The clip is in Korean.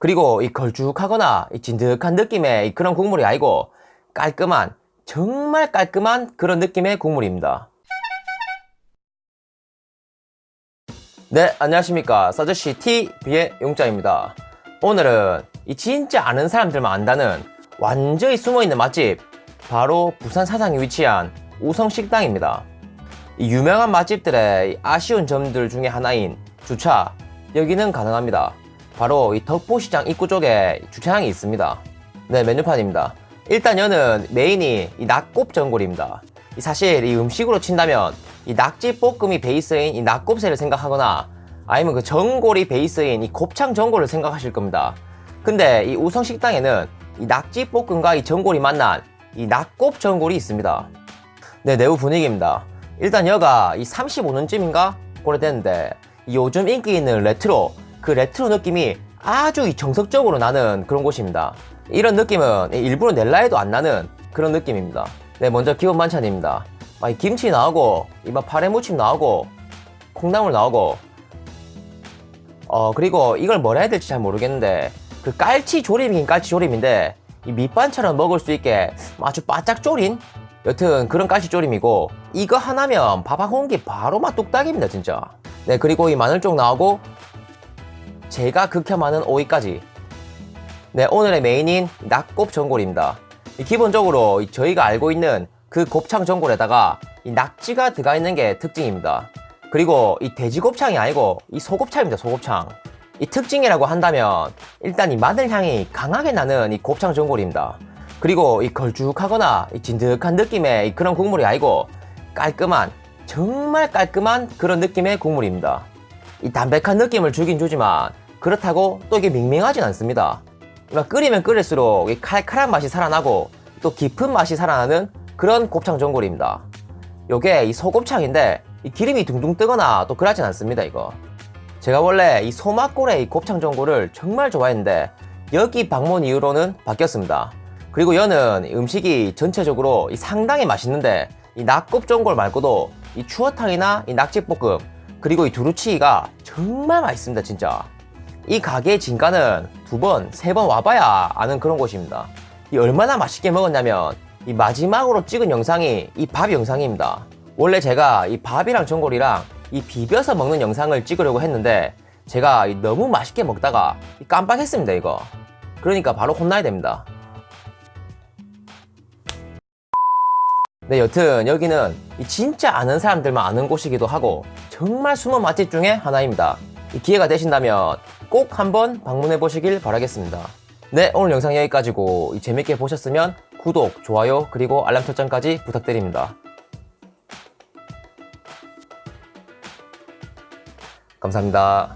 그리고 이 걸쭉하거나 이 진득한 느낌의 이 그런 국물이 아니고 깔끔한 정말 깔끔한 그런 느낌의 국물입니다. 네, 안녕하십니까. 서저씨 TV의 용자입니다. 오늘은 이 진짜 아는 사람들만 안다는 완전히 숨어있는 맛집, 바로 부산 사상에 위치한 우성식당입니다. 이 유명한 맛집들의 이 아쉬운 점들 중에 하나인 주차, 여기는 가능합니다. 바로 이 덕포시장 입구 쪽에 주차장이 있습니다. 네, 메뉴판입니다. 일단 여는 메인이 이 낙곱 전골입니다. 이 사실 이 음식으로 친다면 이 낙지 볶음이 베이스인 이 낙곱새를 생각하거나 아니면 그 전골이 베이스인 이 곱창 전골을 생각하실 겁니다. 근데 이 우성 식당에는 이 낙지 볶음과 이 전골이 만난 이 낙곱 전골이 있습니다. 네, 내부 분위기입니다. 일단 여가 이 35년쯤인가 오래됐는데 이 요즘 인기 있는 레트로 그 레트로 느낌이 아주 이 정석적으로 나는 그런 곳입니다. 이런 느낌은 일부러 낼라 해도 안 나는 그런 느낌입니다. 네, 먼저 기본 반찬입니다. 아, 이 김치 나오고 이막 파래 무침 나오고 콩나물 나오고 어 그리고 이걸 뭐라 해야 될지 잘 모르겠는데 그 깔치 조림이긴 깔치 조림인데 이 밑반찬을 먹을 수 있게 아주 바짝 졸인 여튼 그런 깔치 조림이고 이거 하나면 밥 한 공기 바로 맛 뚝딱입니다 진짜 네 그리고 이 마늘 쪽 나오고 제가 극혐하는 오이까지. 네 오늘의 메인인 낙곱 전골입니다. 이 기본적으로 이 저희가 알고 있는 그 곱창 전골에다가 이 낙지가 들어가 있는 게 특징입니다. 그리고 이 돼지 곱창이 아니고 이 소곱창입니다 소곱창. 이 특징이라고 한다면 일단 이 마늘 향이 강하게 나는 이 곱창 전골입니다. 그리고 이 걸쭉하거나 이 진득한 느낌의 이 그런 국물이 아니고 깔끔한 정말 깔끔한 그런 느낌의 국물입니다. 이 담백한 느낌을 주긴 주지만 그렇다고 또 이게 밍밍하진 않습니다. 막 끓이면 끓일수록 이 칼칼한 맛이 살아나고 또 깊은 맛이 살아나는 그런 곱창 전골입니다. 요게 이 소곱창인데 이 기름이 둥둥 뜨거나 또 그러진 않습니다 이거. 제가 원래 이 소막골의 이 곱창 전골을 정말 좋아했는데 여기 방문 이후로는 바뀌었습니다. 그리고 여는 음식이 전체적으로 이 상당히 맛있는데 이 낙곱 전골 말고도 이 추어탕이나 이 낙지볶음 그리고 이 두루치기가 정말 맛있습니다 진짜 이 가게의 진가는 두 번, 세 번 와봐야 아는 그런 곳입니다. 이 얼마나 맛있게 먹었냐면 이 마지막으로 찍은 영상이 이 밥 영상입니다. 원래 제가 이 밥이랑 전골이랑 이 비벼서 먹는 영상을 찍으려고 했는데 제가 이 너무 맛있게 먹다가 이 깜빡했습니다 이거. 그러니까 바로 혼나야 됩니다. 네 여튼 여기는 이 진짜 아는 사람들만 아는 곳이기도 하고 정말 숨은 맛집 중에 하나입니다. 이 기회가 되신다면 꼭 한번 방문해 보시길 바라겠습니다 네 오늘 영상 여기까지고 이 재밌게 보셨으면 구독, 좋아요 그리고 알람 설정까지 부탁드립니다 감사합니다.